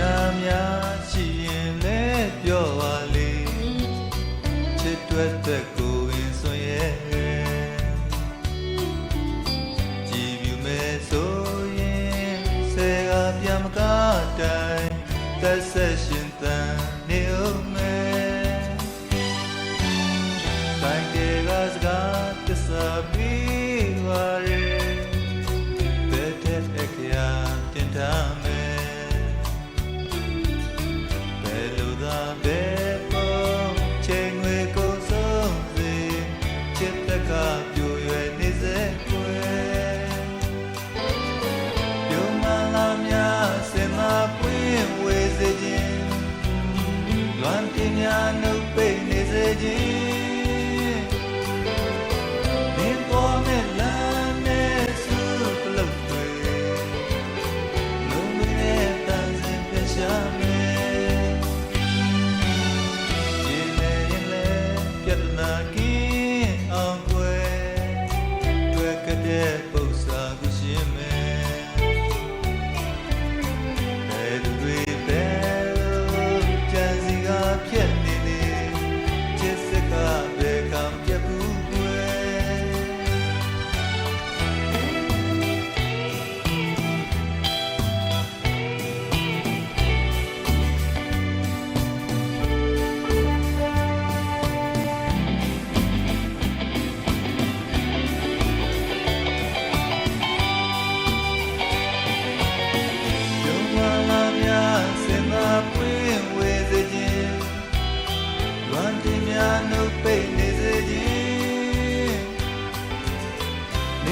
နာများရှိရင်လည်းပြောပါလေချစ်တွေ့တဲ့ကိုဝင်ဆွန်ရဲ့ကြည်ပြူမဲ့ဆိုရင်ဆဲကပြမကတိုင်သက်ဆက်ရှင်တန်နေဦးမယ်တိုင်းကစကားတစားပြီး မှန်ပညာနှုတ်ပိတ်နေစေခြင်း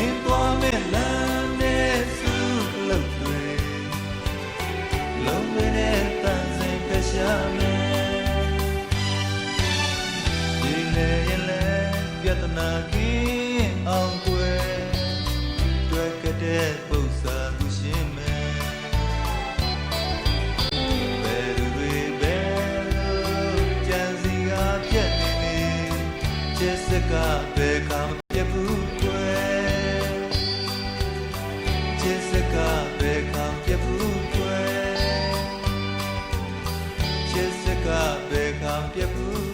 င်းသွားမဲ့လမ်းနဲ့စုလုပ်တွေလုံးဝနဲ့တန်စင်ကရှာမယ်ဒီလေရင်လဲပြဿနာကင်းအောင် un